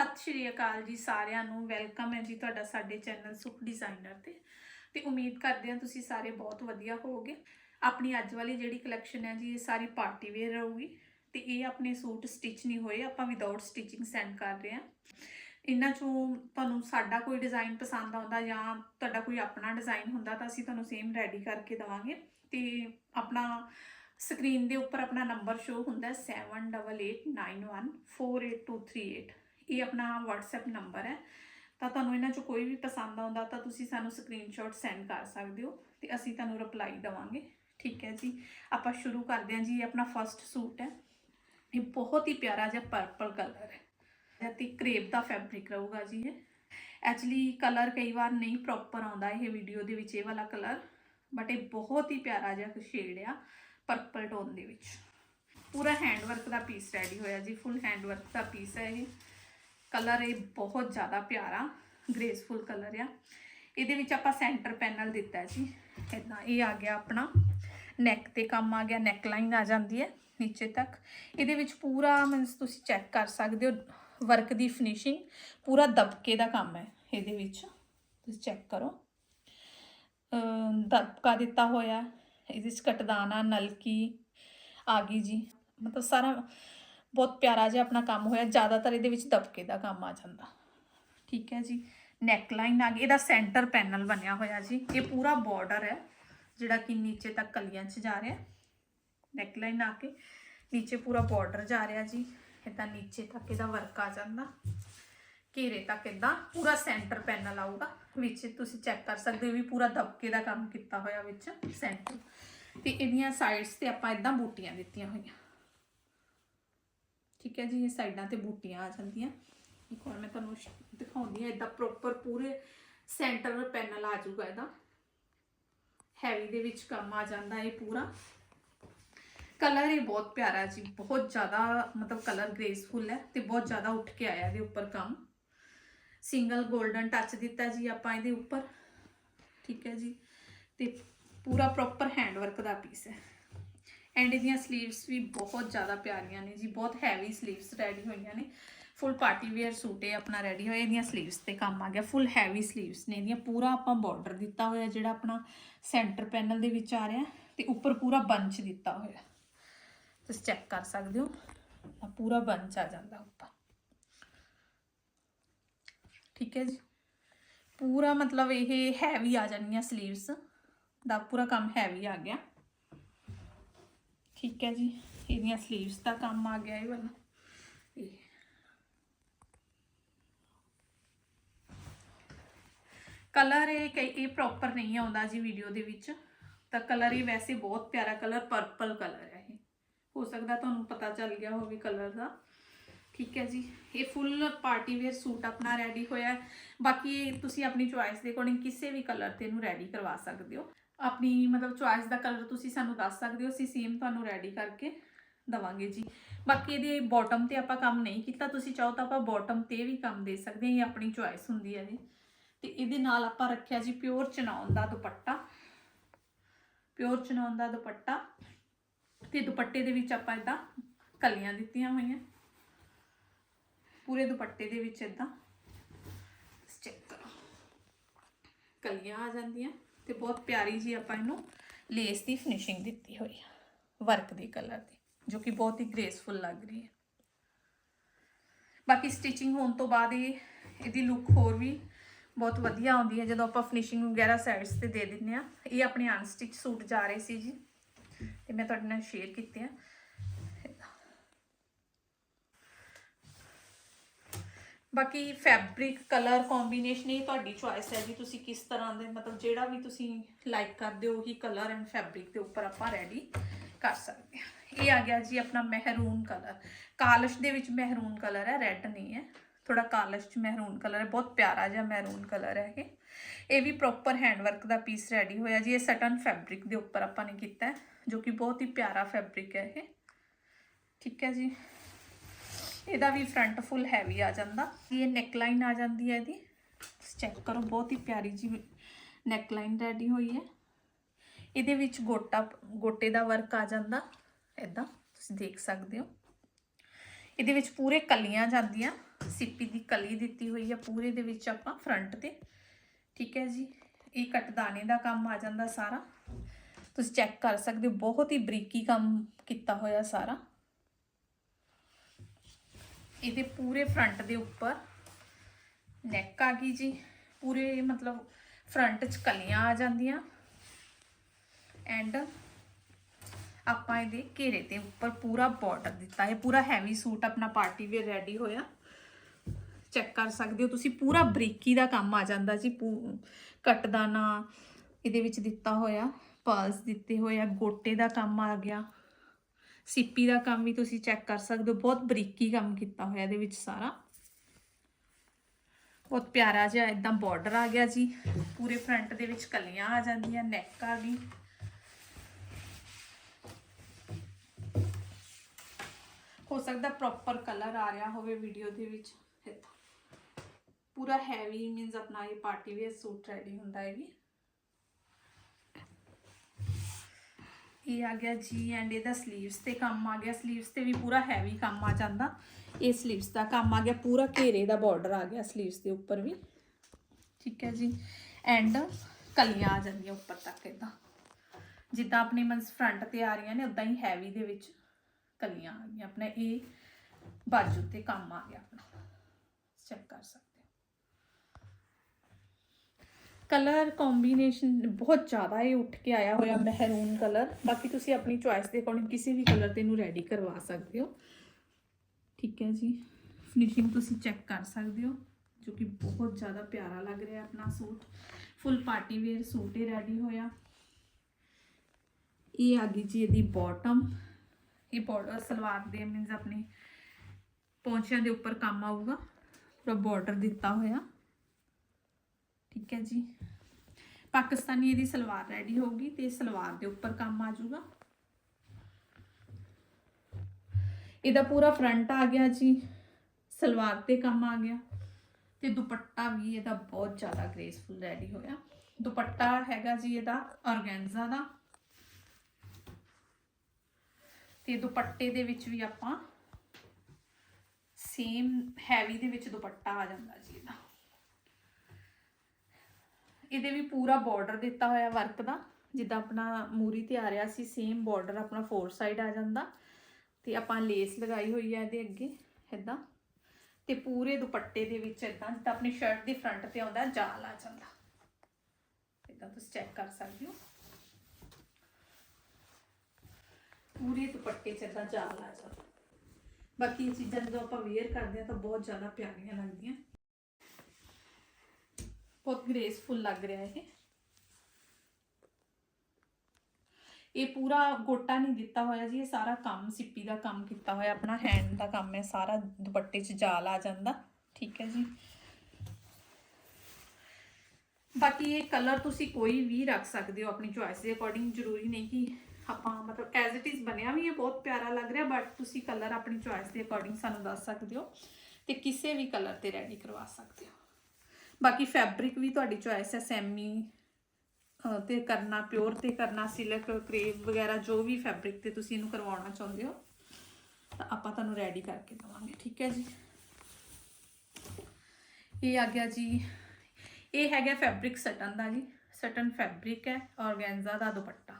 ਸਤਿ ਸ਼੍ਰੀ ਅਕਾਲ ਜੀ ਸਾਰਿਆਂ ਨੂੰ। ਵੈਲਕਮ ਹੈ ਜੀ ਤੁਹਾਡਾ ਸਾਡੇ ਚੈਨਲ ਸੁਖ ਡਿਜ਼ਾਈਨਰ ਤੇ। ਤੇ ਉਮੀਦ ਕਰਦੇ ਹਾਂ ਤੁਸੀਂ ਸਾਰੇ ਬਹੁਤ ਵਧੀਆ ਹੋਵੋਗੇ। ਆਪਣੀ ਅੱਜ ਵਾਲੀ ਜਿਹੜੀ ਕਲੈਕਸ਼ਨ ਹੈ ਜੀ, ਇਹ ਸਾਰੀ ਪਾਰਟੀ ਵੇਅਰ ਰਹੂਗੀ। ਤੇ ਇਹ ਆਪਣੇ ਸੂਟ ਸਟਿਚ ਨਹੀਂ ਹੋਏ, ਆਪਾਂ ਵਿਦਆਊਟ ਸਟਿਚਿੰਗ ਸੈਂਡ ਕਰ ਰਹੇ ਹਾਂ। ਇਹਨਾਂ ਚੋਂ ਤੁਹਾਨੂੰ ਸਾਡਾ ਕੋਈ ਡਿਜ਼ਾਈਨ ਪਸੰਦ ਆਉਂਦਾ ਜਾਂ ਤੁਹਾਡਾ ਕੋਈ ਆਪਣਾ ਡਿਜ਼ਾਈਨ ਹੁੰਦਾ ਤਾਂ ਅਸੀਂ ਤੁਹਾਨੂੰ ਸੇਮ ਰੈਡੀ ਕਰਕੇ ਦਵਾਂਗੇ। ਤੇ ਆਪਣਾ ਸਕਰੀਨ ਦੇ ਉੱਪਰ ਆਪਣਾ ਨੰਬਰ ਸ਼ੋ ਹੁੰਦਾ ਹੈ 7889148238 ਇਹ ਆਪਣਾ WhatsApp ਨੰਬਰ ਹੈ, ਤਾਂ ਤੁਹਾਨੂੰ ਇਹਨਾਂ ਚੋਂ ਕੋਈ ਵੀ ਪਸੰਦ ਆਉਂਦਾ ਤਾਂ ਤੁਸੀਂ ਸਾਨੂੰ ਸਕਰੀਨਸ਼ਾਟ ਸੈਂਡ ਕਰ ਸਕਦੇ ਹੋ ਤੇ ਅਸੀਂ ਤੁਹਾਨੂੰ ਰਿਪਲਾਈ ਦਵਾਂਗੇ। ਠੀਕ ਹੈ ਜੀ, ਆਪਾਂ ਸ਼ੁਰੂ ਕਰਦੇ ਹਾਂ ਜੀ, ਇਹ ਆਪਣਾ ਫਰਸਟ ਸੂਟ ਹੈ। ਇਹ ਬਹੁਤ ਹੀ ਪਿਆਰਾ ਜਿਹਾ ਪਰਪਲ ਕਲਰ ਹੈ। ਤੇ ਕ੍ਰੇਪ ਦਾ ਫੈਬਰਿਕ ਰਹੂਗਾ ਜੀ ਇਹ। ਐਕਚੁਅਲੀ ਕਲਰ ਕਈ ਵਾਰ ਨਹੀਂ ਪ੍ਰੋਪਰ ਆਉਂਦਾ ਇਹ ਵੀਡੀਓ ਦੇ ਵਿੱਚ, ਇਹ ਵਾਲਾ ਕਲਰ ਬਟ ਇਹ ਬਹੁਤ ਹੀ ਪਿਆਰਾ ਜਿਹਾ ਸ਼ੇਡ ਆ ਪਰਪਲ ਟੋਨ ਦੇ ਵਿੱਚ। ਪੂਰਾ ਹੈਂਡ ਵਰਕ ਦਾ ਪੀਸ ਰੈਡੀ ਹੋਇਆ ਜੀ ਫੁੱਲ ਹੈਂਡ ਵਰਕ ਦਾ ਪੀਸ ਹੈ ਇਹ। ਕਲਰ ਇਹ ਬਹੁਤ ਜ਼ਿਆਦਾ ਪਿਆਰਾ, ਗ੍ਰੇਸਫੁਲ ਕਲਰ ਆ। ਇਹਦੇ ਵਿੱਚ ਆਪਾਂ ਸੈਂਟਰ ਪੈਨਲ ਦਿੱਤਾ ਜੀ। ਇਦਾਂ ਇਹ ਆ ਗਿਆ ਆਪਣਾ। ਨੈਕ ਤੇ ਕੰਮ ਆ ਗਿਆ ਨੈਕ ਲਾਈਨ ਆ ਜਾਂਦੀ ਹੈ ਨੀਚੇ ਤੱਕ। ਇਹਦੇ ਵਿੱਚ ਪੂਰਾ ਮੀਨਸ ਤੁਸੀਂ ਚੈੱਕ ਕਰ ਸਕਦੇ ਹੋ ਵਰਕ ਦੀ ਫਿਨਿਸ਼ਿੰਗ ਪੂਰਾ ਦਬਕੇ ਦਾ ਕੰਮ ਹੈ ਇਹਦੇ ਵਿੱਚ। ਤੁਸੀਂ ਚੈੱਕ ਕਰੋ। ਦਬਕਾ ਦਿੱਤਾ ਹੋਇਆ ਇਹਦੇ ਵਿੱਚ ਕਟਦਾਨਾ, ਨਲਕੀ, ਆ ਗਈ ਜੀ। ਮਤਲਬ ਸਾਰਾ ਬਹੁਤ ਪਿਆਰਾ ਜਿਹਾ ਆਪਣਾ ਕੰਮ ਹੋਇਆ, ਜ਼ਿਆਦਾਤਰ ਇਹਦੇ ਵਿੱਚ ਦਬਕੇ ਦਾ ਕੰਮ ਆ ਜਾਂਦਾ। ਠੀਕ ਹੈ ਜੀ ਨੈਕ ਲਾਈਨ ਆ ਗਈ, ਇਹਦਾ ਸੈਂਟਰ ਪੈਨਲ ਬਣਿਆ ਹੋਇਆ ਜੀ। ਇਹ ਪੂਰਾ ਬਾਰਡਰ ਹੈ, ਜਿਹੜਾ ਕਿ ਨੀਚੇ ਤੱਕ ਕਲੀਆਂ 'ਚ ਜਾ ਰਿਹਾ। ਨੈਕ ਲਾਈਨ ਆ ਕੇ ਨੀਚੇ ਪੂਰਾ ਬਾਰਡਰ ਜਾ ਰਿਹਾ ਜੀ। ਇਦਾਂ ਨੀਚੇ ਤੱਕ ਇਹਦਾ ਵਰਕ ਆ ਜਾਂਦਾ। ਘੇਰੇ ਤੱਕ ਇਦਾਂ ਪੂਰਾ ਸੈਂਟਰ ਪੈਨਲ ਆਊਗਾ, ਵਿੱਚ ਤੁਸੀਂ ਚੈੱਕ ਕਰ ਸਕਦੇ ਹੋ ਵੀ ਪੂਰਾ ਦਬਕੇ ਦਾ ਕੰਮ ਕੀਤਾ ਹੋਇਆ ਵਿੱਚ ਸੈਂਟਰ ਤੇ ਇਹਦੀਆਂ ਸਾਈਡਸ ਤੇ ਆਪਾਂ ਇਦਾਂ ਬੂਟੀਆਂ ਦਿੱਤੀਆਂ ਹੋਈਆਂ। ਠੀਕ ਹੈ ਜੀ, ਇਹ ਸਾਈਡਾਂ ਤੇ ਬੂਟੀਆਂ ਆ ਜਾਂਦੀਆਂ। ਇੱਕ ਵਾਰ ਮੈਂ ਤੁਹਾਨੂੰ ਦਿਖਾਉਂਦੀ ਹਾਂ ਇਦਾਂ ਪ੍ਰੋਪਰ ਪੂਰੇ ਸੈਂਟਰ ਪੈਨਲ ਆ ਜਾਊਗਾ ਇਹਦਾ। ਹੈਵੀ ਦੇ ਵਿੱਚ ਕੰਮ ਆ ਜਾਂਦਾ ਇਹ ਪੂਰਾ। ਕਲਰ ਇਹ ਬਹੁਤ ਪਿਆਰਾ ਜੀ, ਬਹੁਤ ਜ਼ਿਆਦਾ, ਮਤਲਬ ਕਲਰ ਗ੍ਰੇਸਫੁਲ ਹੈ ਤੇ ਬਹੁਤ ਜ਼ਿਆਦਾ ਉੱਠ ਕੇ ਆਇਆ ਇਹਦੇ ਉੱਪਰ ਕੰਮ। ਸਿੰਗਲ 골ਡਨ ਟੱਚ ਦਿੱਤਾ ਜੀ ਆਪਾਂ ਇਹਦੇ ਉੱਪਰ। ਠੀਕ ਹੈ ਜੀ, ਤੇ ਪੂਰਾ ਪ੍ਰੋਪਰ ਹੈਂਡ ਵਰਕ ਦਾ ਪੀਸ ਹੈ। ਐਂਡ ਇਹਦੀਆਂ ਸਲੀਵਸ ਵੀ ਬਹੁਤ ਜ਼ਿਆਦਾ ਪਿਆਰੀਆਂ ਨੇ ਜੀ, ਬਹੁਤ ਹੈਵੀ ਸਲੀਵਸ ਰੈਡੀ ਹੋਈਆਂ ਨੇ। ਫੁੱਲ ਪਾਰਟੀ ਵੇਅਰ ਸੂਟ ਹੈ ਆਪਣਾ ਰੈਡੀ ਹੋਇਆ ਇਹਦੀਆਂ ਸਲੀਵਸ ਤੇ ਕੰਮ ਆ ਗਿਆ। ਫੁੱਲ ਹੈਵੀ ਸਲੀਵਸ ਨੇ, ਇਹਦੀਆਂ ਪੂਰਾ ਆਪਾਂ ਬਾਰਡਰ ਦਿੱਤਾ ਹੋਇਆ ਜਿਹੜਾ ਆਪਣਾ ਸੈਂਟਰ ਪੈਨਲ ਦੇ ਵਿੱਚ ਆ ਰਿਹਾ ਤੇ ਉੱਪਰ ਪੂਰਾ ਬੰਚ ਦਿੱਤਾ ਹੋਇਆ। ਤੁਸੀਂ ਚੈੱਕ ਕਰ ਸਕਦੇ ਹੋ ਆਹ ਪੂਰਾ ਬੰਚ ਆ ਜਾਂਦਾ ਉੱਪਰ। ਠੀਕ ਹੈ ਜੀ? ਪੂਰਾ ਮਤਲਬ ਇਹ ਹੈਵੀ ਆ ਜਾਣੀਆਂ ਸਲੀਵਸ ਦਾ ਪੂਰਾ ਕੰਮ ਹੈਵੀ ਆ ਗਿਆ। ਠੀਕ ਹੈ ਜੀ, ਇਹਦੀਆਂ ਸਲੀਵਸ ਦਾ ਕੰਮ ਆ ਗਿਆ ਇਹ ਵਾਲਾ। ਇਹ। ਕਲਰ ਇਹ ਕਈ, ਇਹ ਪ੍ਰੋਪਰ ਨਹੀਂ ਆਉਂਦਾ ਜੀ ਵੀਡੀਓ ਦੇ ਵਿੱਚ। ਤਾਂ ਕਲਰ ਇਹ ਵੈਸੇ ਬਹੁਤ ਪਿਆਰਾ ਕਲਰ ਪਰਪਲ ਕਲਰ ਹੈ ਇਹ। ਹੋ ਸਕਦਾ ਤੁਹਾਨੂੰ ਪਤਾ ਚੱਲ ਗਿਆ ਹੋਵੇ ਕਲਰ ਦਾ। ਠੀਕ ਹੈ ਜੀ, ਇਹ ਫੁੱਲ ਪਾਰਟੀ ਵੇਅਰ ਸੂਟ ਆਪਣਾ ਰੈਡੀ ਹੋਇਆ ਬਾਕੀ ਇਹ ਤੁਸੀਂ ਆਪਣੀ ਚੁਆਇਸ ਦੇ ਅਕੋਰਡਿੰਗ ਕਿਸੇ ਵੀ ਕਲਰ ਤੇ ਇਹਨੂੰ ਰੈਡੀ ਕਰਵਾ ਸਕਦੇ ਹੋ। ਆਪਣੀ ਮਤਲਬ ਚੁਆਇਸ ਦਾ ਕਲਰ ਤੁਸੀਂ ਸਾਨੂੰ ਦੱਸ ਸਕਦੇ ਹੋ, ਅਸੀਂ ਸੇਮ ਤੁਹਾਨੂੰ ਰੈਡੀ ਕਰਕੇ ਦਵਾਂਗੇ ਜੀ। ਬਾਕੀ ਇਹਦੇ ਬਾਟਮ ਤੇ ਆਪਾਂ ਕੰਮ ਨਹੀਂ ਕੀਤਾ, ਤੁਸੀਂ ਚਾਹੋ ਤਾਂ ਆਪਾਂ ਬਾਟਮ ਤੇ ਵੀ ਕੰਮ ਦੇ ਸਕਦੇ ਹਾਂ, ਇਹ ਆਪਣੀ ਚੁਆਇਸ ਹੁੰਦੀ ਹੈ ਜੀ। ਤੇ ਇਹਦੇ ਨਾਲ ਆਪਾਂ ਰੱਖਿਆ ਜੀ ਪਿਓਰ ਚਨਾਉਣ ਦਾ ਦੁਪੱਟਾ। ਪਿਓਰ ਚਨਾਉਣ ਦਾ ਦੁਪੱਟਾ ਤੇ ਦੁਪੱਟੇ ਦੇ ਵਿੱਚ ਆਪਾਂ ਇਦਾਂ ਕਲੀਆਂ ਦਿੱਤੀਆਂ ਹੋਈਆਂ। ਪੂਰੇ ਦੁਪੱਟੇ ਦੇ ਵਿੱਚ ਇਦਾਂ ਚੈੱਕ ਕਰੋ। ਕਲੀਆਂ ਆ ਜਾਂਦੀਆਂ। ਤੇ ਬਹੁਤ ਪਿਆਰੀ ਜੀ ਆਪਾਂ ਇਹਨੂੰ ਲੇਸ ਦੀ ਫਿਨਿਸ਼ਿੰਗ ਦਿੱਤੀ ਹੋਈ ਆ ਵਰਕ ਦੇ ਕਲਰ ਦੀ, ਜੋ ਕਿ ਬਹੁਤ ਹੀ ਗ੍ਰੇਸਫੁਲ ਲੱਗ ਰਹੀ ਹੈ। ਬਾਕੀ ਸਟਿਚਿੰਗ ਹੋਣ ਤੋਂ ਬਾਅਦ ਇਹ, ਇਹਦੀ ਲੁੱਕ ਹੋਰ ਵੀ ਬਹੁਤ ਵਧੀਆ ਆਉਂਦੀ ਹੈ। ਜਦੋਂ ਆਪਾਂ ਫਿਨਿਸ਼ਿੰਗ ਵਗੈਰਾ ਸਾਈਡਸ ਤੇ ਦੇ ਦਿੰਨੇ ਆ ਇਹ ਆਪਣੇ ਅਨਸਟਿਚ ਸੂਟ ਜਾ ਰਹੇ ਸੀ ਜੀ। ਤੇ ਮੈਂ ਤੁਹਾਡੇ ਨਾਲ ਸ਼ੇਅਰ ਕੀਤੇ ਆ। ਬਾਕੀ ਫੈਬਰਿਕ ਕਲਰ ਕੰਬੀਨੇਸ਼ਨ ਇਹ ਤੁਹਾਡੀ ਚੁਆਇਸ ਹੈ ਜੀ, ਤੁਸੀਂ ਕਿਸ ਤਰ੍ਹਾਂ ਦੇ, ਮਤਲਬ ਜਿਹੜਾ ਵੀ ਤੁਸੀਂ ਲਾਈਕ ਕਰਦੇ ਹੋ, ਉਹੀ ਕਲਰ ਐਂਡ ਫੈਬਰਿਕ ਦੇ ਉੱਪਰ ਆਪਾਂ ਰੈਡੀ ਕਰ ਸਕਦੇ ਹਾਂ। ਇਹ ਆ ਗਿਆ ਜੀ ਆਪਣਾ ਮਹਿਰੂਨ ਕਲਰ ਕਾਲਸ਼ ਦੇ ਵਿੱਚ ਮਹਿਰੂਨ ਕਲਰ ਹੈ ਰੈੱਡ ਨਹੀਂ ਹੈ। ਥੋੜਾ ਕਾਲਸ਼ ਚ ਮਹਿਰੂਨ ਕਲਰ ਹੈ, ਬਹੁਤ ਪਿਆਰਾ ਜਿਹਾ ਮਹਿਰੂਨ ਕਲਰ ਹੈ ਇਹ। ਇਹ ਵੀ ਪ੍ਰੋਪਰ ਹੈਂਡਵਰਕ ਦਾ ਪੀਸ ਰੈਡੀ ਹੋਇਆ ਜੀ, ਇਹ ਸਟਨ ਫੈਬਰਿਕ ਦੇ ਉੱਪਰ ਆਪਾਂ ਨੇ ਕੀਤਾ ਜੋ ਕਿ ਬਹੁਤ ਹੀ ਪਿਆਰਾ ਫੈਬਰਿਕ ਹੈ ਇਹ। ਠੀਕ ਹੈ ਜੀ। ਇਹਦਾ ਵੀ ਫਰੰਟ ਫੁੱਲ ਹੈਵੀ ਆ ਜਾਂਦਾ। ਇਹ ਨੈਕ ਲਾਈਨ ਆ ਜਾਂਦੀ ਹੈ ਇਹਦੀ। ਚੈੱਕ ਕਰੋ, ਬਹੁਤ ਹੀ ਪਿਆਰੀ ਜੀ ਨੈਕ ਲਾਈਨ ਰੈਡੀ ਹੋਈ ਹੈ। ਇਹਦੇ ਵਿੱਚ ਗੋਟਾ, ਗੋਟੇ ਦਾ ਵਰਕ ਆ ਜਾਂਦਾ। ਇਦਾਂ ਤੁਸੀਂ ਦੇਖ ਸਕਦੇ ਹੋ। ਇਹਦੇ ਵਿੱਚ ਪੂਰੇ ਕਲੀਆਂ ਜਾਂਦੀਆਂ। ਸਿੱਪੀ ਦੀ ਕਲੀ ਦਿੱਤੀ ਹੋਈ ਆ ਪੂਰੇ ਦੇ ਵਿੱਚ ਆਪਾਂ ਫਰੰਟ ਤੇ। ਠੀਕ ਹੈ ਜੀ। ਇਹ ਕਟਦਾਨੇ ਦਾ ਕੰਮ ਆ ਜਾਂਦਾ ਸਾਰਾ। ਤੁਸੀਂ ਚੈੱਕ ਕਰ ਸਕਦੇ ਹੋ, ਬਹੁਤ ਹੀ ਬਰੀਕੀ ਕੰਮ ਕੀਤਾ ਹੋਇਆ ਸਾਰਾ। ਇਹਦੇ ਪੂਰੇ ਫਰੰਟ ਦੇ ਉੱਪਰ ਨੈਕ ਆ ਗਈ ਜੀ। ਪੂਰੇ ਮਤਲਬ ਫਰੰਟ 'ਚ ਕਲੀਆਂ ਆ ਜਾਂਦੀਆਂ। ਐਂਡ ਆਪਾਂ ਇਹਦੇ ਘੇਰੇ ਤੇ ਉੱਪਰ ਪੂਰਾ ਬਾਰਡਰ ਦਿੱਤਾ। ਹੈ ਪੂਰਾ ਹੈਵੀ ਸੂਟ ਆਪਣਾ ਪਾਰਟੀ ਵੇਅਰ ਰੈਡੀ ਹੋਇਆ। ਚੈੱਕ ਕਰ ਸਕਦੇ ਹੋ ਤੁਸੀਂ, ਪੂਰਾ ਬਰੀਕੀ ਦਾ ਕੰਮ ਆ ਜਾਂਦਾ ਜੀ। ਕੱਟਦਾਨਾ ਇਹਦੇ ਵਿੱਚ ਦਿੱਤਾ ਹੋਇਆ ਪਰਸ ਦਿੱਤੇ ਹੋਏ ਆ, ਗੋਟੇ ਦਾ ਕੰਮ ਆ ਗਿਆ। ਸਿੱਪੀ ਦਾ ਕੰਮ ਵੀ ਤੁਸੀਂ ਚੈੱਕ ਕਰ ਸਕਦੇ ਹੋ। ਬਹੁਤ ਬਰੀਕੀ ਕੰਮ ਕੀਤਾ ਹੋਇਆ ਇਹਦੇ ਵਿੱਚ ਸਾਰਾ। ਬਹੁਤ ਪਿਆਰਾ ਜਿਹਾ ਇਦਾਂ ਬਾਰਡਰ ਆ ਗਿਆ ਜੀ। ਪੂਰੇ ਫਰੰਟ ਦੇ ਵਿੱਚ ਕਲੀਆਂ ਆ ਜਾਂਦੀਆਂ ਨੈਕ ਆ ਗਈ। ਹੋ ਸਕਦਾ ਪ੍ਰੋਪਰ ਕਲਰ ਆ ਰਿਹਾ ਹੋਵੇ ਵੀਡੀਓ ਦੇ ਵਿੱਚ। ਪੂਰਾ ਹੈਵੀ ਮੀਨਸ ਆਪਣਾ ਇਹ ਪਾਰਟੀ ਵੇਅਰ ਸੂਟ ਰੈਡੀ ਹੁੰਦਾ ਹੈ ਵੀ। ਕੀ ਆ ਗਿਆ ਜੀ ਐਂਡ ਇਹਦਾ ਸਲੀਵਸ ਤੇ ਕੰਮ ਆ ਗਿਆ ਸਲੀਵਸ ਤੇ ਵੀ ਪੂਰਾ ਹੈਵੀ ਕੰਮ ਆ ਜਾਂਦਾ। ਇਹ ਸਲੀਵਸ ਦਾ ਕੰਮ ਆ ਗਿਆ, ਪੂਰਾ ਘੇਰੇ ਦਾ ਬਾਰਡਰ ਆ ਗਿਆ ਸਲੀਵਸ ਦੇ ਉੱਪਰ ਵੀ। ਠੀਕ ਹੈ ਜੀ। ਐਂਡ ਕਲੀਆਂ ਆ ਜਾਂਦੀਆਂ ਉੱਪਰ ਤੱਕ ਇਦਾਂ ਜਿੱਦਾਂ ਆਪਣੇ ਮਨਸ ਫਰੰਟ ਤੇ ਆ ਰਹੀਆਂ ਨੇ ਉਦਾਂ ਹੀ ਹੈਵੀ ਦੇ ਵਿੱਚ ਕਲੀਆਂ ਆ ਗਈਆਂ। ਆਪਣਾ ਇਹ ਬਾਜੂ ਤੇ ਕੰਮ ਆ ਗਿਆ ਆਪਣਾ। ਚੈੱਕ ਕਰ ਸਕਦੇ ਕਲਰ ਕੰਬੀਨੇਸ਼ਨ ਬਹੁਤ ਜ਼ਿਆਦਾ ਇਹ ਉੱਠ ਕੇ ਆਇਆ ਹੋਇਆ ਮਹਿਰੂਨ ਕਲਰ। ਬਾਕੀ ਤੁਸੀਂ ਆਪਣੀ ਚੁਆਇਸ ਦੇ ਅਕੋਰਡਿੰਗ ਕਿਸੇ ਵੀ ਕਲਰ ਤੇ ਇਹਨੂੰ ਰੈਡੀ ਕਰਵਾ ਸਕਦੇ ਹੋ। ਠੀਕ ਹੈ ਜੀ। ਫਿਨਿਸ਼ਿੰਗ ਤੁਸੀਂ ਚੈੱਕ ਕਰ ਸਕਦੇ ਹੋ, ਜੋ ਕਿ ਬਹੁਤ ਜ਼ਿਆਦਾ ਪਿਆਰਾ ਲੱਗ ਰਿਹਾ ਆਪਣਾ suit. Full party wear suit ਹੀ ਰੈਡੀ ਹੋਇਆ। ਇਹ ਆ ਗਈ ਜੀ ਇਹਦੀ ਬਾਟਮ ਇਹ ਬਾਰਡਰ ਸਲਵਾਰ ਦੇ ਮੀਨਸ ਆਪਣੇ ਪੌਂਚਿਆਂ ਦੇ ਉੱਪਰ ਕੰਮ ਆਊਗਾ। ਪੂਰਾ ਬਾਰਡਰ ਦਿੱਤਾ ਹੋਇਆ। ਠੀਕ ਹੈ ਜੀ। ਪਾਕਿਸਤਾਨੀ ਇਹਦੀ ਸਲਵਾਰ ਰੈਡੀ ਹੋਊਗੀ ਤੇ ਸਲਵਾਰ ਦੇ ਉੱਪਰ ਕੰਮ ਆ ਜਾਊਗਾ। ਇਹਦਾ ਪੂਰਾ ਫਰੰਟ ਆ ਗਿਆ ਜੀ। ਸਲਵਾਰ ਤੇ ਕੰਮ ਆ ਗਿਆ। ਤੇ ਦੁਪੱਟਾ ਵੀ ਇਹਦਾ ਬਹੁਤ ਜ਼ਿਆਦਾ ਗ੍ਰੇਸਫੁਲ ਰੈਡੀ ਹੋਇਆ। ਦੁਪੱਟਾ ਹੈਗਾ ਜੀ ਇਹਦਾ ਔਰਗੈਂਜਾ ਦਾ। ਤੇ ਦੁਪੱਟੇ ਦੇ ਵਿੱਚ ਵੀ ਆਪਾਂ ਸੇਮ ਹੈਵੀ ਦੇ ਵਿੱਚ ਦੁਪੱਟਾ ਆ ਜਾਂਦਾ ਜੀ ਇਹਦਾ। ਇਹਦੇ ਵੀ ਪੂਰਾ ਬਾਰਡਰ ਦਿੱਤਾ ਹੋਇਆ ਵਰਕ ਦਾ। ਜਿੱਦਾਂ ਆਪਣਾ ਮੂਰੀ ਤੇ ਆ ਰਿਹਾ ਸੀ ਸੇਮ ਬਾਰਡਰ ਆਪਣਾ ਫੋਰ ਸਾਈਡ ਆ ਜਾਂਦਾ। ਤੇ ਆਪਾਂ ਲੇਸ ਲਗਾਈ ਹੋਈ ਹੈ ਇਹਦੇ ਅੱਗੇ ਇਦਾਂ ਤੇ ਪੂਰੇ ਦੁਪੱਟੇ ਦੇ ਵਿੱਚ ਇਦਾਂ ਜਿੱਦਾਂ ਆਪਣੀ ਸ਼ਰਟ ਦੀ ਫਰੰਟ ਤੇ ਆਉਂਦਾ, ਜਾਲ ਆ ਜਾਂਦਾ। ਇਦਾਂ ਤੁਸੀਂ ਚੈੱਕ ਕਰ ਸਕਦੇ ਹੋ। ਪੂਰੇ ਦੁਪੱਟੇ 'ਚ ਇਦਾਂ ਜਾਲ ਆ ਜਾਂਦਾ। ਬਾਕੀ ਇਹ ਚੀਜ਼ਾਂ ਜਦੋਂ ਆਪਾਂ ਵੇਅਰ ਕਰਦੇ ਆ ਤਾਂ ਬਹੁਤ ਜ਼ਿਆਦਾ ਪਿਆਰੀਆਂ ਲੱਗਦੀਆਂ। ਬਹੁਤ ਗ੍ਰੇਸਫੁਲ ਲੱਗ ਰਿਹਾ ਇਹ। ਇਹ ਪੂਰਾ ਗੋਟਾ ਨਹੀਂ ਦਿੱਤਾ ਹੋਇਆ ਜੀ, ਇਹ ਸਾਰਾ ਕੰਮ, ਸਿੱਪੀ ਦਾ ਕੰਮ ਕੀਤਾ ਹੋਇਆ, ਆਪਣਾ ਹੈਂਡ ਦਾ ਕੰਮ ਹੈ, ਸਾਰਾ ਦੁਪੱਟੇ 'ਚ ਜਾਲ ਆ ਜਾਂਦਾ, ਠੀਕ ਹੈ ਜੀ। ਬਾਕੀ ਇਹ ਕਲਰ ਤੁਸੀਂ ਕੋਈ ਵੀ ਰੱਖ ਸਕਦੇ ਹੋ, ਆਪਣੀ ਚੁਆਇਸ ਦੇ ਅਕੋਰਡਿੰਗ ਜ਼ਰੂਰੀ ਨਹੀਂ ਕਿ ਆਪਾਂ ਮਤਲਬ ਐਜ਼ ਇਟ ਇਜ਼ ਬਣਿਆ ਵੀ ਇਹ ਬਹੁਤ ਪਿਆਰਾ ਲੱਗ ਰਿਹਾ ਬਟ ਤੁਸੀਂ ਕਲਰ ਆਪਣੀ ਚੁਆਇਸ ਦੇ ਅਕੋਰਡਿੰਗ ਸਾਨੂੰ ਦੱਸ ਸਕਦੇ ਹੋ ਤੇ ਕਿਸੇ ਵੀ ਕਲਰ ਤੇ ਰੈਡੀ ਕਰਵਾ ਸਕਦੇ ਹੋ। ਬਾਕੀ ਫੈਬਰਿਕ ਵੀ ਤੁਹਾਡੀ ਚੋਇਸ ਹੈ ਸੈਮੀ ਤੇ ਕਰਨਾ ਪਿਓਰ ਤੇ ਕਰਨਾ ਸਿਲਕ ਕਰੇਵ ਵਗੈਰਾ, ਜੋ ਵੀ ਫੈਬਰਿਕ ਤੇ ਤੁਸੀਂ ਇਹਨੂੰ ਕਰਵਾਉਣਾ ਚਾਹੁੰਦੇ ਹੋ ਤਾਂ ਆਪਾਂ ਤੁਹਾਨੂੰ ਰੈਡੀ ਕਰਕੇ ਦਵਾਂਗੇ, ਠੀਕ ਹੈ ਜੀ? ਇਹ ਆ ਗਿਆ ਜੀ, ਇਹ ਹੈਗਾ ਫੈਬਰਿਕ ਸਟਨ ਦਾ ਜੀ ਸਟਨ ਫੈਬਰਿਕ ਹੈ ਔਰਗੈਂਜ਼ਾ ਦਾ ਦੁਪੱਟਾ।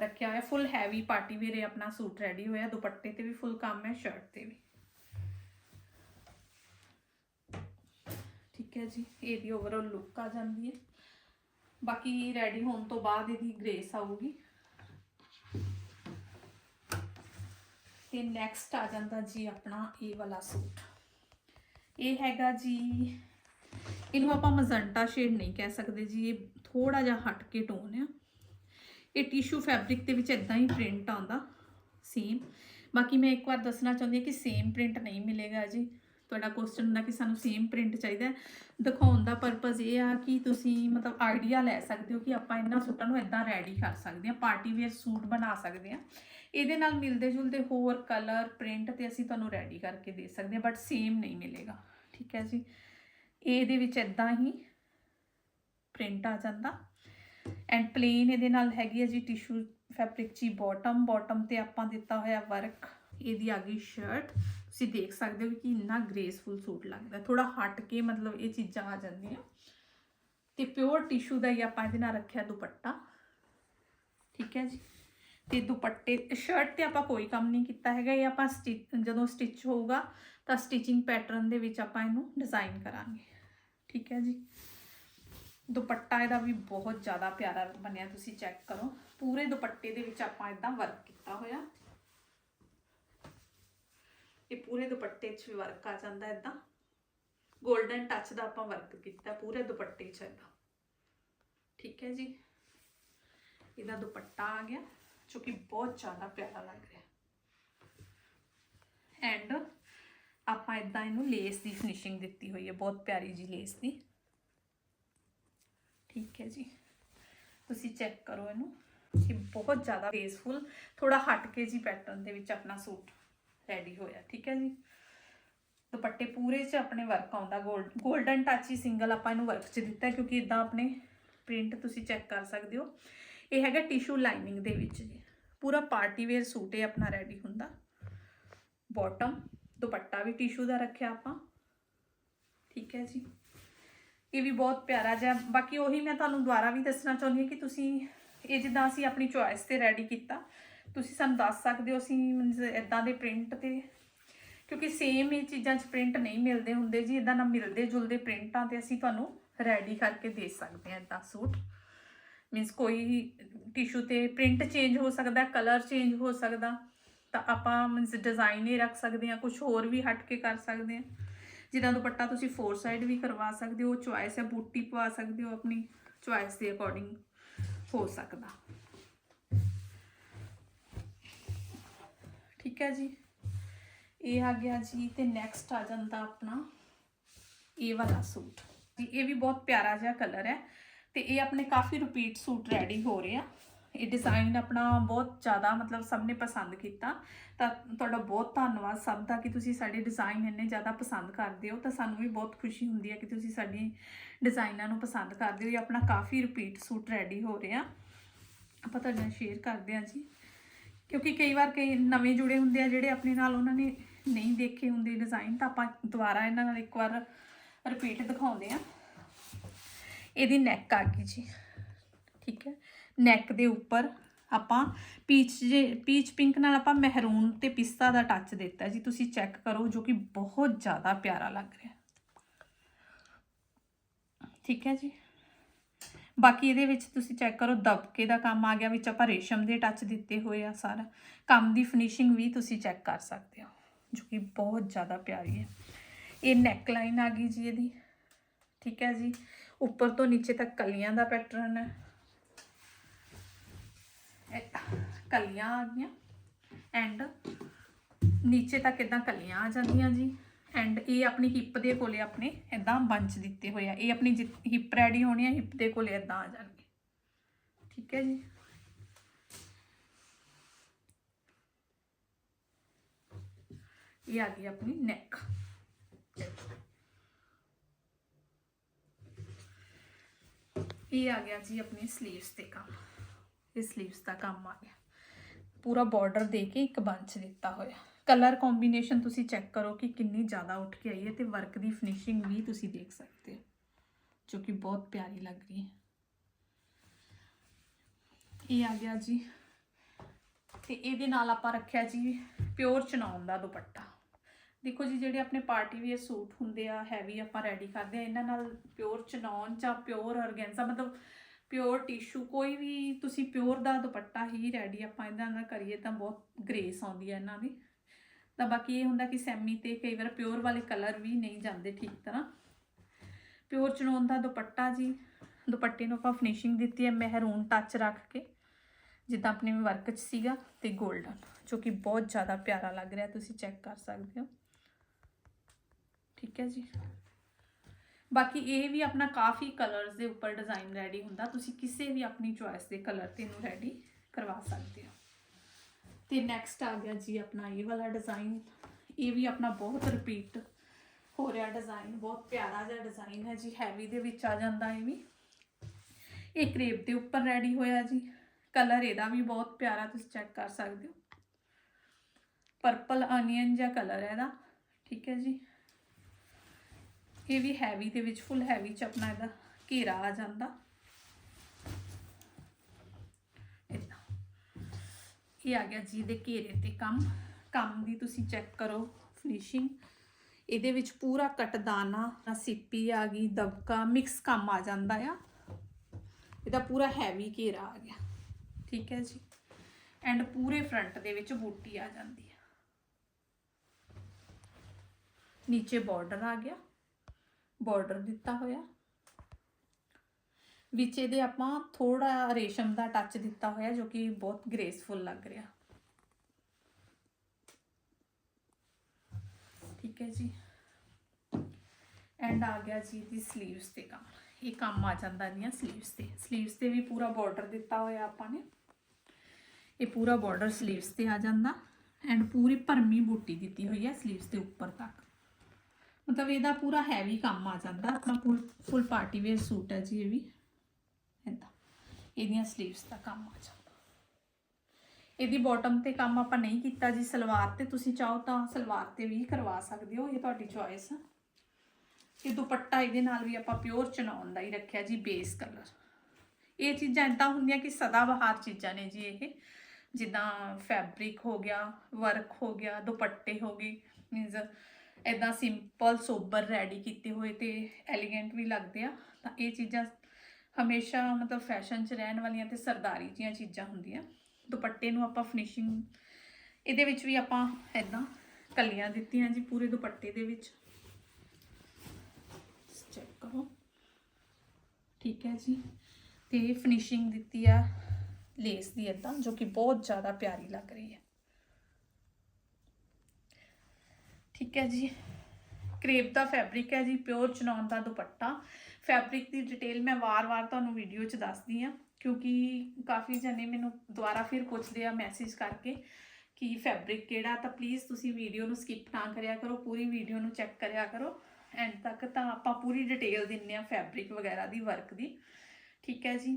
ਰੱਖਿਆ ਹੋਇਆ ਫੁੱਲ ਹੈਵੀ ਪਾਰਟੀ ਵੇਅਰ ਹੈ, ਆਪਣਾ ਸੂਟ ਰੈਡੀ ਹੋਇਆ, ਦੁਪੱਟੇ ਤੇ ਵੀ ਫੁੱਲ ਕੰਮ ਹੈ ਸ਼ਰਟ ਤੇ ਵੀ। ਠੀਕ ਹੈ ਜੀ ਇਹਦੀ ਓਵਰਆਲ ਲੁੱਕ ਆ ਜਾਂਦੀ ਹੈ। ਬਾਕੀ ਰੈਡੀ ਹੋਣ ਤੋਂ ਬਾਅਦ ਇਹਦੀ ਗ੍ਰੇਸ ਆਊਗੀ। ਤੇ ਨੈਕਸਟ ਆ ਜਾਂਦਾ ਜੀ ਆਪਣਾ ਇਹ ਵਾਲਾ ਸੂਟ। ਇਹ ਹੈਗਾ ਜੀ, ਇਹਨੂੰ ਆਪਾਂ ਮਜ਼ੰਟਾ ਸ਼ੇਡ ਨਹੀਂ ਕਹਿ ਸਕਦੇ ਜੀ, ਇਹ ਥੋੜਾ ਜਿਹਾ ਹਟ ਕੇ ਟੋਨ ਆ। ਇਹ ਟਿਸ਼ੂ ਫੈਬਰਿਕ ਦੇ ਵਿੱਚ ਇਦਾਂ ਹੀ ਪ੍ਰਿੰਟ ਆਉਂਦਾ ਸੇਮ ਬਾਕੀ ਮੈਂ ਇੱਕ ਵਾਰ ਦੱਸਣਾ ਚਾਹੁੰਦੀ ਹਾਂ ਕਿ ਸੇਮ ਪ੍ਰਿੰਟ ਨਹੀਂ ਮਿਲੇਗਾ ਜੀ। ਤੁਹਾਡਾ ਕੁਐਸਚਨ ਹੁੰਦਾ ਕਿ ਸਾਨੂੰ ਸੇਮ ਪ੍ਰਿੰਟ ਚਾਹੀਦਾ ਦਿਖਾਉਣ ਦਾ ਪਰਪਸ ਇਹ ਆ ਕਿ ਤੁਸੀਂ ਮਤਲਬ ਆਈਡੀਆ ਲੈ ਸਕਦੇ ਹੋ ਕਿ ਆਪਾਂ ਇਹਨਾਂ ਸੂਟਾਂ ਨੂੰ ਇਦਾਂ ਰੈਡੀ ਕਰ ਸਕਦੇ ਹਾਂ ਪਾਰਟੀ ਵੇਅਰ ਸੂਟ ਬਣਾ ਸਕਦੇ ਹਾਂ। ਇਹਦੇ ਨਾਲ ਮਿਲਦੇ ਜੁਲਦੇ ਹੋਰ ਕਲਰ ਪ੍ਰਿੰਟ ਤੇ ਅਸੀਂ ਤੁਹਾਨੂੰ ਰੈਡੀ ਕਰਕੇ ਦੇ ਸਕਦੇ ਹਾਂ ਬਟ ਸੇਮ ਨਹੀਂ ਮਿਲੇਗਾ। ਠੀਕ ਹੈ ਜੀ? ਇਹਦੇ ਵਿੱਚ ਇਦਾਂ ਹੀ ਪ੍ਰਿੰਟ ਆ ਜਾਂਦਾ। ਐਂਡ ਪਲੇਨ ਇਹਦੇ ਨਾਲ ਹੈਗੀ ਹੈ ਜੀ ਟਿਸ਼ੂ ਫੈਬਰਿਕ ਜੀ ਬਾਟਮ ਬਾਟਮ ਤੇ ਆਪਾਂ ਦਿੱਤਾ ਹੋਇਆ ਵਰਕ ਇਹਦੀ ਆ ਗਈ ਸ਼ਰਟ ਤੁਸੀਂ ਦੇਖ ਸਕਦੇ ਹੋ ਕਿ ਇੰਨਾ ਗ੍ਰੇਸਫੁਲ ਸੂਟ ਲੱਗਦਾ। ਥੋੜਾ ਹਟ ਕੇ ਮਤਲਬ ਇਹ ਚੀਜ਼ਾਂ ਆ ਜਾਂਦੀਆਂ। ਤੇ ਪਿਓਰ ਟਿਸ਼ੂ ਦਾ ਹੀ ਆਪਾਂ ਇਹਦੇ ਨਾਲ ਰੱਖਿਆ ਦੁਪੱਟਾ। ਠੀਕ ਹੈ ਜੀ? ਤੇ ਦੁਪੱਟੇ ਸ਼ਰਟ ਤੇ ਆਪਾਂ ਕੋਈ ਕੰਮ ਨਹੀਂ ਕੀਤਾ ਹੈਗਾ। ਇਹ ਆਪਾਂ ਸਟਿਚ ਜਦੋਂ ਸਟਿਚ ਹੋਊਗਾ, ਤਾਂ ਸਟਿਚਿੰਗ ਪੈਟਰਨ ਦੇ ਵਿੱਚ ਆਪਾਂ ਇਹਨੂੰ ਡਿਜ਼ਾਈਨ ਕਰਾਂਗੇ। ਠੀਕ ਹੈ ਜੀ? ਦੁਪੱਟਾ ਇਹਦਾ ਵੀ ਬਹੁਤ ਜ਼ਿਆਦਾ ਪਿਆਰਾ ਬਣਿਆ, ਤੁਸੀਂ ਚੈੱਕ ਕਰੋ। ਪੂਰੇ ਦੁਪੱਟੇ ਦੇ ਵਿੱਚ ਆਪਾਂ ਇਦਾਂ ਵਰਕ ਕੀਤਾ ਹੋਇਆ। ਇਹ ਪੂਰੇ ਦੁਪੱਟੇ 'ਚ ਵੀ ਵਰਕ ਆ ਜਾਂਦਾ ਇਦਾਂ 골ਡਨ ਟੱਚ ਦਾ ਆਪਾਂ ਵਰਕ ਕੀਤਾ, ਪੂਰੇ ਦੁਪੱਟੇ 'ਚ ਇਦਾਂ ਠੀਕ ਹੈ ਜੀ? ਇਹਦਾ ਦੁਪੱਟਾ ਆ ਗਿਆ, ਜੋ ਕਿ ਬਹੁਤ ਜ਼ਿਆਦਾ ਪਿਆਰਾ ਲੱਗ ਰਿਹਾ। ਐਂਡ ਆਪਾਂ ਇਦਾਂ ਇਹਨੂੰ ਲੇਸ ਦੀ ਫਿਨਿਸ਼ਿੰਗ ਦਿੱਤੀ ਹੋਈ ਹੈ, ਬਹੁਤ ਪਿਆਰੀ ਜੀ ਲੇਸ ਦੀ। ਠੀਕ ਹੈ ਜੀ? ਤੁਸੀਂ ਚੈੱਕ ਕਰੋ ਇਹਨੂੰ, ਇਹ ਬਹੁਤ ਜ਼ਿਆਦਾ ਗ੍ਰੇਸਫੁਲ ਥੋੜਾ ਹਟ ਕੇ ਜੀ ਪੈਟਰਨ ਦੇ ਵਿੱਚ ਆਪਣਾ ਸੂਟ। ਰੈਡੀ ਹੋਇਆ, ਠੀਕ ਹੈ ਜੀ? ਦੁਪੱਟੇ ਪੂਰੇ 'ਚ ਆਪਣੇ ਵਰਕ ਆਉਂਦਾ 골ਡ 골ਡਨ ਟੱਚ ਹੀ ਸਿੰਗਲ ਆਪਾਂ ਇਹਨੂੰ ਵਰਕ 'ਚ ਦਿੱਤਾ ਕਿਉਂਕਿ ਇਦਾਂ ਆਪਣੇ ਪ੍ਰਿੰਟ ਤੁਸੀਂ ਚੈੱਕ ਕਰ ਸਕਦੇ ਹੋ। ਇਹ ਹੈਗਾ ਟਿਸ਼ੂ ਲਾਈਨਿੰਗ ਦੇ ਵਿੱਚ ਜੀ। ਪੂਰਾ ਪਾਰਟੀ ਵੇਅਰ ਸੂਟ ਇਹ ਆਪਣਾ ਰੈਡੀ ਹੁੰਦਾ। ਬਾਟਮ ਦੁਪੱਟਾ ਵੀ ਟਿਸ਼ੂ ਦਾ ਰੱਖਿਆ ਆਪਾਂ। ਠੀਕ ਹੈ ਜੀ। ਇਹ ਵੀ ਬਹੁਤ ਪਿਆਰਾ ਜਿਹਾ, ਬਾਕੀ ਉਹੀ ਮੈਂ ਤੁਹਾਨੂੰ ਦੁਬਾਰਾ ਵੀ ਦੱਸਣਾ ਚਾਹੁੰਦੀ ਹਾਂ ਕਿ ਤੁਸੀਂ ਇਹ ਜਿੱਦਾਂ ਅਸੀਂ ਆਪਣੀ ਚੁਆਇਸ ਤੇ ਰੈਡੀ ਕੀਤਾ ਤੁਸੀਂ ਸਾਨੂੰ ਦੱਸ ਸਕਦੇ ਹੋ, ਅਸੀਂ ਮੀਨਸ ਇਦਾਂ ਦੇ ਪ੍ਰਿੰਟ ਤੇ, ਕਿਉਂਕਿ ਸੇਮ ਇਹ ਚੀਜ਼ਾਂ 'ਚ ਪ੍ਰਿੰਟ ਨਹੀਂ ਮਿਲਦੇ ਹੁੰਦੇ ਜੀ ਇਦਾਂ ਨਾ ਮਿਲਦੇ ਜੁਲਦੇ ਪ੍ਰਿੰਟਾਂ ਤੇ ਅਸੀਂ ਤੁਹਾਨੂੰ ਰੈਡੀ ਕਰਕੇ ਦੇ ਸਕਦੇ ਹਾਂ ਇਦਾਂ ਸੂਟ। ਮੀਨਸ ਕੋਈ ਟਿਸ਼ੂ ਤੇ ਪ੍ਰਿੰਟ ਚੇਂਜ ਹੋ ਸਕਦਾ ਕਲਰ ਚੇਂਜ ਹੋ ਸਕਦਾ, ਤਾਂ ਆਪਾਂ ਮੀਨਸ ਡਿਜ਼ਾਈਨ ਹੀ ਰੱਖ ਸਕਦੇ ਹਾਂ ਕੁਝ ਹੋਰ ਵੀ ਹਟ ਕੇ ਕਰ ਸਕਦੇ ਹਾਂ। ਜਿੱਦਾਂ ਦੁਪੱਟਾ ਤੁਸੀਂ ਫੋਰ ਸਾਈਡ ਵੀ ਕਰਵਾ ਸਕਦੇ ਹੋ ਚੁਆਇਸ ਹੈ, ਬੂਟੀ ਪਵਾ ਸਕਦੇ ਹੋ ਆਪਣੀ ਚੁਆਇਸ ਦੇ ਅਕੋਰਡਿੰਗ ਹੋ ਸਕਦਾ। ਠੀਕ ਹੈ ਜੀ। ਇਹ ਆ ਗਿਆ ਜੀ ਤੇ ਨੈਕਸਟ ਆ ਜਾਂਦਾ ਆਪਣਾ ਇਹ ਵਾਲਾ ਸੂਟ। ਜੀ, ਇਹ ਵੀ ਬਹੁਤ ਪਿਆਰਾ ਜਿਹਾ ਕਲਰ ਹੈ ਤੇ ਇਹ ਆਪਣੇ ਕਾਫੀ ਰਿਪੀਟ ਸੂਟ ਰੈਡੀ ਹੋ ਰਹੇ ਆ। ਇਹ ਡਿਜ਼ਾਈਨ ਆਪਣਾ ਬਹੁਤ ਜ਼ਿਆਦਾ ਮਤਲਬ ਸਭ ਨੇ ਪਸੰਦ ਕੀਤਾ। ਤਾਂ ਤੁਹਾਡਾ ਬਹੁਤ ਧੰਨਵਾਦ ਸਭ ਦਾ ਕਿ ਤੁਸੀਂ ਸਾਡੇ ਡਿਜ਼ਾਈਨ ਇੰਨੇ ਜ਼ਿਆਦਾ ਪਸੰਦ ਕਰਦੇ ਹੋ। ਤਾਂ ਸਾਨੂੰ ਵੀ ਬਹੁਤ ਖੁਸ਼ੀ ਹੁੰਦੀ ਹੈ ਕਿ ਤੁਸੀਂ ਸਾਡੀ ਡਿਜ਼ਾਈਨਾਂ ਨੂੰ ਪਸੰਦ ਕਰਦੇ ਹੋ। ਇਹ ਆਪਣਾ ਕਾਫੀ ਰਿਪੀਟ ਸੂਟ ਰੈਡੀ ਹੋ ਰਿਹਾ। ਆਪਾਂ ਤੁਹਾਡੇ ਨਾਲ ਸ਼ੇਅਰ ਕਰਦੇ ਹਾਂ ਜੀ। ਕਿਉਂਕਿ ਕਈ ਵਾਰ ਕਈ ਨਵੇਂ ਜੁੜੇ ਹੁੰਦੇ ਆ ਜਿਹੜੇ ਆਪਣੇ ਨਾਲ ਉਹਨਾਂ ਨੇ ਨਹੀਂ ਦੇਖੇ ਹੁੰਦੇ ਡਿਜ਼ਾਈਨ ਤਾਂ ਆਪਾਂ ਦੁਬਾਰਾ ਇਹਨਾਂ ਨਾਲ ਇੱਕ ਵਾਰ ਰਿਪੀਟ ਦਿਖਾਉਂਦੇ ਆ ਇਹਦੀ ਨੈਕ ਆ ਗਈ ਜੀ। ਠੀਕ ਹੈ। ਨੈਕ ਦੇ ਉੱਪਰ ਆਪਾਂ ਪੀਚ ਜੇ ਪੀਚ ਪਿੰਕ ਨਾਲ ਆਪਾਂ ਮਹਿਰੂਨ ਤੇ ਪਿਸਤਾ ਦਾ ਟੱਚ ਦਿੱਤਾ ਜੀ। ਤੁਸੀਂ ਚੈੱਕ ਕਰੋ ਜੋ ਕਿ ਬਹੁਤ ਜ਼ਿਆਦਾ ਪਿਆਰਾ ਲੱਗ ਰਿਹਾ। ਠੀਕ ਹੈ ਜੀ। ਬਾਕੀ ਇਹਦੇ ਵਿੱਚ ਤੁਸੀਂ ਚੈੱਕ ਕਰੋ, ਦਬਕੇ ਦਾ ਕੰਮ ਆ ਗਿਆ, ਵਿੱਚ ਆਪਾਂ ਰੇਸ਼ਮ ਦੇ ਟੱਚ ਦਿੱਤੇ ਹੋਏ ਆ ਸਾਰਾ। ਕੰਮ ਦੀ ਫਿਨਿਸ਼ਿੰਗ ਵੀ ਤੁਸੀਂ ਚੈੱਕ ਕਰ ਸਕਦੇ ਹੋ, ਜੋ ਕਿ ਬਹੁਤ ਜ਼ਿਆਦਾ ਪਿਆਰੀ ਹੈ। ਇਹ ਨੈਕ ਲਾਈਨ ਆ ਗਈ ਜੀ ਇਹਦੀ, ਠੀਕ ਹੈ ਜੀ। ਉੱਪਰ ਤੋਂ ਨੀਚੇ ਤੱਕ ਕਲੀਆਂ ਦਾ ਪੈਟਰਨ ਹੈ। ਇਹ ਕਲੀਆਂ ਆ ਗਈਆਂ ਐਂਡ ਨੀਚੇ ਤੱਕ ਇਦਾਂ ਕਲੀਆਂ ਆ ਜਾਂਦੀਆਂ ਜੀ। ਐਂਡ ਇਹ ਆਪਣੀ ਹਿੱਪ ਦੇ ਕੋਲੇ ਆਪਣੇ ਇਦਾਂ ਬੰਚ ਦਿੱਤੇ ਹੋਏ ਆ। ਇਹ ਆਪਣੀ ਹਿੱਪ ਰੈਡੀ ਹੋਣੀ ਆ ਹਿੱਪ ਦੇ ਕੋਲੇ ਇਦਾਂ ਆ ਜਾਣਗੇ। ਠੀਕ ਹੈ ਜੀ? ਇਹ ਆ ਗਈ ਆਪਣੀ ਨੈਕ ਇਹ ਆ ਗਿਆ ਜੀ ਆਪਣੀ 슬ੀਵਸ ਤੇ ਕੰਮ। ਇਹ 슬ੀਵਸ ਦਾ ਕੰਮ ਆ ਗਿਆ। ਪੂਰਾ ਬਾਰਡਰ ਦੇ ਕੇ ਇੱਕ ਬੰਚ ਦਿੱਤਾ ਹੋਇਆ। ਕਲਰ ਕੰਬੀਨੇਸ਼ਨ ਤੁਸੀਂ ਚੈੱਕ ਕਰੋ ਕਿ ਕਿੰਨੀ ਜ਼ਿਆਦਾ ਉੱਠ ਕੇ ਆਈ ਹੈ ਤੇ ਵਰਕ ਦੀ ਫਿਨਿਸ਼ਿੰਗ ਵੀ ਤੁਸੀਂ ਦੇਖ ਸਕਦੇ ਹੋ, ਜੋ ਕਿ ਬਹੁਤ ਪਿਆਰੀ ਲੱਗ ਰਹੀ ਹੈ। ਇਹ ਆ ਗਿਆ ਜੀ। ਤੇ ਇਹਦੇ ਨਾਲ ਆਪਾਂ ਰੱਖਿਆ ਜੀ ਪਿਓਰ ਚਨੌਨ ਦਾ ਦੁਪੱਟਾ। ਦੇਖੋ ਜੀ, ਜਿਹੜੇ ਆਪਣੇ ਪਾਰਟੀ ਵੇਅਰ ਸੂਟ ਹੁੰਦੇ ਆ ਹੈਵੀ ਆਪਾਂ ਰੈਡੀ ਕਰਦੇ ਆ, ਇਹਨਾਂ ਨਾਲ ਪਿਓਰ ਚਨੌਨ ਜਾਂ ਪਿਓਰ ਔਰਗੈਂਜ਼ਾ ਮਤਲਬ ਪਿਓਰ ਟਿਸ਼ੂ ਕੋਈ ਵੀ ਤੁਸੀਂ ਪਿਓਰ ਦਾ ਦੁਪੱਟਾ ਹੀ ਰੈਡੀ ਆਪਾਂ ਇਹਨਾਂ ਨਾਲ ਕਰੀਏ ਤਾਂ ਬਹੁਤ ਗ੍ਰੇਸ ਆਉਂਦੀ ਹੈ ਇਹਨਾਂ ਦੀ। ਤਾਂ ਬਾਕੀ ਇਹ ਹੁੰਦਾ ਕਿ ਸੈਮੀ ਤੇ ਕਈ ਵਾਰ ਪਿਓਰ ਵਾਲੇ ਕਲਰ ਵੀ ਨਹੀਂ ਜਾਂਦੇ ਠੀਕ ਤਰ੍ਹਾਂ। ਪਿਓਰ ਚਨੌਨ ਦਾ ਦੁਪੱਟਾ ਜੀ, ਦੁਪੱਟੇ ਨੂੰ ਆਪਾਂ ਫਿਨਿਸ਼ਿੰਗ ਦਿੱਤੀ ਹੈ ਮਹਿਰੂਨ ਟੱਚ ਰੱਖ ਕੇ, ਜਿੱਦਾਂ ਆਪਣੇ ਵਰਕ 'ਚ ਸੀਗਾ ਤੇ 골ਡਨ ਜੋ ਕਿ ਬਹੁਤ ਜ਼ਿਆਦਾ ਪਿਆਰਾ ਲੱਗ ਰਿਹਾ, ਤੁਸੀਂ ਚੈੱਕ ਕਰ ਸਕਦੇ ਹੋ। ਠੀਕ ਹੈ ਜੀ। ਬਾਕੀ ਇਹ ਵੀ ਆਪਣਾ ਕਾਫੀ ਕਲਰਸ ਦੇ ਉੱਪਰ ਡਿਜ਼ਾਈਨ ਰੈਡੀ ਹੁੰਦਾ, ਤੁਸੀਂ ਕਿਸੇ ਵੀ ਆਪਣੀ ਚੁਆਇਸ ਦੇ ਕਲਰ ਤੇ ਇਹਨੂੰ ਰੈਡੀ ਕਰਵਾ ਸਕਦੇ ਹੋ। ਤੇ ਨੈਕਸਟ ਆ ਗਿਆ ਜੀ ਆਪਣਾ ਇਹ ਵਾਲਾ ਡਿਜ਼ਾਈਨ ਇਹ ਵੀ ਆਪਣਾ ਬਹੁਤ ਰਿਪੀਟ ਹੋ ਰਿਹਾ ਡਿਜ਼ਾਈਨ ਬਹੁਤ ਪਿਆਰਾ ਜਿਹਾ ਡਿਜ਼ਾਈਨ ਹੈ ਜੀ ਹੈਵੀ ਦੇ ਵਿੱਚ ਆ ਜਾਂਦਾ ਇਹ ਵੀ। ਇਹ ਕ੍ਰੇਪ ਦੇ ਉੱਪਰ ਰੈਡੀ ਹੋਇਆ ਜੀ। ਕਲਰ ਇਹਦਾ ਵੀ ਬਹੁਤ ਪਿਆਰਾ, ਤੁਸੀਂ ਚੈੱਕ ਕਰ ਸਕਦੇ ਹੋ। ਪਰਪਲ ਅਨੀਅਨ ਜਿਹਾ ਕਲਰ ਹੈ ਇਹਦਾ, ਠੀਕ ਹੈ ਜੀ। ਇਹ ਵੀ ਹੈਵੀ ਦੇ ਵਿੱਚ ਫੁੱਲ ਹੈਵੀ ਚ ਆਪਣਾ ਇਹਦਾ ਘੇਰਾ ਆ ਜਾਂਦਾ। ਇਹ ਆ ਗਿਆ ਜੀ ਦੇ ਘੇਰੇ ਤੇ ਕੰਮ? ਕੰਮ ਦੀ ਤੁਸੀਂ ਚੈੱਕ ਕਰੋ ਫਿਨਿਸ਼ਿੰਗ ਇਹਦੇ ਵਿੱਚ ਪੂਰਾ ਕਟਦਾਨਾ, ਸਿੱਪੀ ਆ ਗਈ, ਦਬਕਾ ਮਿਕਸ ਕੰਮ ਆ ਜਾਂਦਾ ਆ। ਇਹਦਾ ਪੂਰਾ ਹੈਵੀ ਘੇਰਾ ਆ ਗਿਆ। ਠੀਕ ਹੈ ਜੀ। ਐਂਡ ਪੂਰੇ ਫਰੰਟ ਦੇ ਵਿੱਚ ਬੂਟੀ ਆ ਜਾਂਦੀ ਹੈ ਨੀਚੇ ਬਾਰਡਰ ਆ ਗਿਆ। ਬਾਰਡਰ ਦਿੱਤਾ ਹੋਇਆ। ਵਿੱਚ ਇਹਦੇ ਆਪਾਂ ਥੋੜਾ ਰੇਸ਼ਮ ਦਾ ਟੱਚ ਦਿੱਤਾ ਹੋਇਆ ਜੋ ਕਿ ਬਹੁਤ ਗ੍ਰੇਸਫੁਲ ਲੱਗ ਰਿਹਾ। ਠੀਕ ਹੈ ਜੀ। ਐਂਡ ਆ ਗਿਆ ਜੀ ਦੀ ਸਲੀਵਸ ਤੇ ਕੰਮ। ਇਹ ਕੰਮ ਆ ਜਾਂਦਾ ਦੀਆਂ ਸਲੀਵਸ ਤੇ। ਸਲੀਵਸ ਤੇ ਵੀ ਪੂਰਾ ਬਾਰਡਰ ਦਿੱਤਾ ਹੋਇਆ ਆਪਾਂ ਨੇ। ਇਹ ਪੂਰਾ ਬਾਰਡਰ ਸਲੀਵਸ ਤੇ ਆ ਜਾਂਦਾ। ਐਂਡ ਪੂਰੀ ਭਰਮੀ ਬੂਟੀ ਦਿੱਤੀ ਹੋਈ ਹੈ ਸਲੀਵਸ ਦੇ ਉੱਪਰ ਤੱਕ। ਮਤਲਬ ਇਹਦਾ ਪੂਰਾ ਹੈਵੀ ਕੰਮ ਆ ਜਾਂਦਾ। ਆਪਣਾ full full party wear suit ਹੈ ਜੀ ਇਹ ਵੀ। ਇਹਦੀਆਂ ਸਲੀਵਸ ਦਾ ਕੰਮ ਆ ਜਾਂਦਾ। ਇਹਦੀ ਬਾਟਮ ਤੇ ਕੰਮ ਆਪਾਂ ਨਹੀਂ ਕੀਤਾ ਜੀ, ਸਲਵਾਰ ਤੇ ਤੁਸੀਂ ਚਾਹੋ ਤਾਂ ਸਲਵਾਰ ਤੇ ਵੀ ਕਰਵਾ ਸਕਦੇ ਹੋ, ਇਹ ਤੁਹਾਡੀ ਚੋਇਸ ਆ। ਇਹ ਦੁਪੱਟਾ ਇਹਦੇ ਨਾਲ ਵੀ ਆਪਾਂ ਪਿਓਰ ਚਨਾਉਣ ਦਾ ਹੀ ਰੱਖਿਆ ਜੀ ਬੇਸ ਕਲਰ ਇਹ ਚੀਜ਼ਾਂ ਇਦਾਂ ਹੁੰਦੀਆਂ ਕਿ ਸਦਾ ਬਹਾਰ ਚੀਜ਼ਾਂ ਨੇ ਜੀ ਇਹ। ਜਿੱਦਾਂ ਫੈਬਰਿਕ ਹੋ ਗਿਆ ਵਰਕ ਹੋ ਗਿਆ, ਦੁਪੱਟੇ ਹੋ ਗਏ ਮੀਨਸ ਇਦਾਂ ਸਿੰਪਲ ਸੋਬਰ ਰੈਡੀ ਕੀਤੇ ਹੋਏ ਤੇ ਐਲੀਗੈਂਟ ਵੀ ਲੱਗਦੇ ਆ। ਤਾਂ ਇਹ ਚੀਜ਼ਾਂ ਹਮੇਸ਼ਾ ਮਤਲਬ ਫੈਸ਼ਨ 'ਚ ਰਹਿਣ ਵਾਲੀਆਂ ਤੇ ਸਰਦਾਰੀ ਜੀਆਂ ਚੀਜ਼ਾਂ ਹੁੰਦੀਆਂ। ਦੁਪੱਟੇ ਨੂੰ ਆਪਾਂ ਫਿਨਿਸ਼ਿੰਗ ਇਹਦੇ ਵਿੱਚ ਵੀ ਆਪਾਂ ਇਦਾਂ ਕਲੀਆਂ ਦਿੱਤੀਆਂ ਜੀ ਪੂਰੇ ਦੁਪੱਟੇ ਦੇ ਵਿੱਚ। ਚੈੱਕ ਕਰੋ। ਠੀਕ ਹੈ ਜੀ। ਤੇ ਫਿਨਿਸ਼ਿੰਗ ਦਿੱਤੀ ਆ ਲੇਸ ਦੀ ਇਦਾਂ ਜੋ ਕਿ ਬਹੁਤ ਜ਼ਿਆਦਾ ਪਿਆਰੀ ਲੱਗ ਰਹੀ ਹੈ। ਠੀਕ ਹੈ ਜੀ। ਕਰੇਪ ਦਾ ਫੈਬਰਿਕ ਹੈ ਜੀ ਪਿਓਰ ਚਨੌਨ ਦਾ ਦੁਪੱਟਾ। ਫੈਬਰਿਕ ਦੀ ਡਿਟੇਲ ਮੈਂ ਵਾਰ-ਵਾਰ ਤੁਹਾਨੂੰ ਵੀਡੀਓ 'ਚ ਦੱਸਦੀ ਆ ਕਿਉਂਕਿ ਕਾਫੀ ਜਣੇ ਮੈਨੂੰ ਦੁਬਾਰਾ ਫਿਰ ਪੁੱਛਦੇ ਆ ਮੈਸੇਜ ਕਰਕੇ ਕਿ ਫੈਬਰਿਕ ਕਿਹੜਾ, ਤਾਂ ਪਲੀਜ਼ ਤੁਸੀਂ ਵੀਡੀਓ ਨੂੰ ਸਕਿਪ ਨਾ ਕਰਿਆ ਕਰੋ, ਪੂਰੀ ਵੀਡੀਓ ਨੂੰ ਚੈੱਕ ਕਰਿਆ ਕਰੋ। ਐਂਡ ਤੱਕ ਤਾਂ ਆਪਾਂ ਪੂਰੀ ਡਿਟੇਲ ਦਿੰਨੇ ਆ ਫੈਬਰਿਕ ਵਗੈਰਾ ਦੀ ਵਰਕ ਦੀ। ਠੀਕ ਹੈ ਜੀ?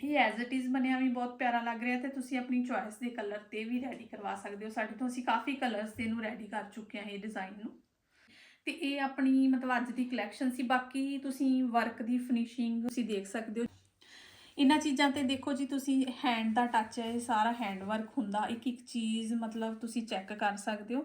ਇਹ ਐਜ਼ ਇਟ ਇਜ਼ ਬਣਿਆ ਵੀ ਬਹੁਤ ਪਿਆਰਾ ਲੱਗ ਰਿਹਾ ਤੇ ਤੁਸੀਂ ਆਪਣੀ ਚੁਆਇਸ ਦੇ ਕਲਰ ਤੇ ਵੀ ਰੈਡੀ ਕਰਵਾ ਸਕਦੇ ਹੋ। ਸਾਡੇ ਤੋਂ ਅਸੀਂ ਕਾਫੀ ਕਲਰਸ ਦੇ ਨੂੰ ਰੈਡੀ ਕਰ ਚੁੱਕੇ ਹਾਂ ਇਹ ਡਿਜ਼ਾਈਨ ਨੂੰ। ਤੇ ਇਹ ਆਪਣੀ ਮਤਲਬ ਅੱਜ ਦੀ ਕਲੈਕਸ਼ਨ ਸੀ। ਬਾਕੀ ਤੁਸੀਂ ਵਰਕ ਦੀ ਫਿਨਿਸ਼ਿੰਗ ਤੁਸੀਂ ਦੇਖ ਸਕਦੇ ਹੋ। ਇਹਨਾਂ ਚੀਜ਼ਾਂ ਤੇ ਦੇਖੋ ਜੀ, ਤੁਸੀਂ ਹੈਂਡ ਦਾ ਟੱਚ ਹੈ, ਇਹ ਸਾਰਾ ਹੈਂਡ ਵਰਕ ਹੁੰਦਾ। ਇੱਕ ਇੱਕ ਚੀਜ਼ ਮਤਲਬ ਤੁਸੀਂ ਚੈੱਕ ਕਰ ਸਕਦੇ ਹੋ।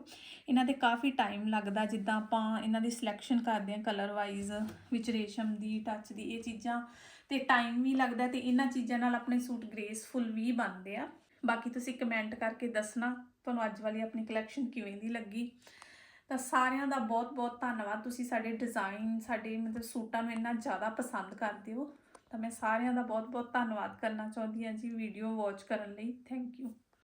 ਇਹਨਾਂ ਤੇ ਕਾਫੀ ਟਾਈਮ ਲੱਗਦਾ, ਜਿੱਦਾਂ ਆਪਾਂ ਇਹਨਾਂ ਦੀ ਸਿਲੈਕਸ਼ਨ ਕਰਦੇ ਹਾਂ ਕਲਰ ਵਾਈਜ਼ ਵਿੱਚ ਰੇਸ਼ਮ ਦੀ ਟੱਚ ਦੀ, ਇਹ ਚੀਜ਼ਾਂ ਤੇ ਟਾਈਮ ਵੀ ਲੱਗਦਾ ਤੇ ਇਹਨਾਂ ਚੀਜ਼ਾਂ ਨਾਲ ਆਪਣੇ ਸੂਟ ਗ੍ਰੇਸਫੁਲ ਵੀ ਬਣਦੇ ਆ। ਬਾਕੀ ਤੁਸੀਂ ਕਮੈਂਟ ਕਰਕੇ ਦੱਸਣਾ, ਤੁਹਾਨੂੰ ਅੱਜ ਵਾਲੀ ਆਪਣੀ ਕਲੈਕਸ਼ਨ ਕਿਵੇਂ ਦੀ ਲੱਗੀ। ਤਾਂ ਸਾਰਿਆਂ ਦਾ ਬਹੁਤ ਬਹੁਤ ਧੰਨਵਾਦ। ਤੁਸੀਂ ਸਾਡੇ ਡਿਜ਼ਾਈਨ ਸਾਡੇ ਮਤਲਬ ਸੂਟਾਂ ਨੂੰ ਇੰਨਾ ਜ਼ਿਆਦਾ ਪਸੰਦ ਕਰਦੇ ਹੋ। ਤਾਂ ਮੈਂ ਸਾਰਿਆਂ ਦਾ ਬਹੁਤ ਬਹੁਤ ਧੰਨਵਾਦ ਕਰਨਾ ਚਾਹੁੰਦੀ ਹਾਂ ਜੀ ਵੀਡੀਓ ਵਾਚ ਕਰਨ ਲਈ। Thank you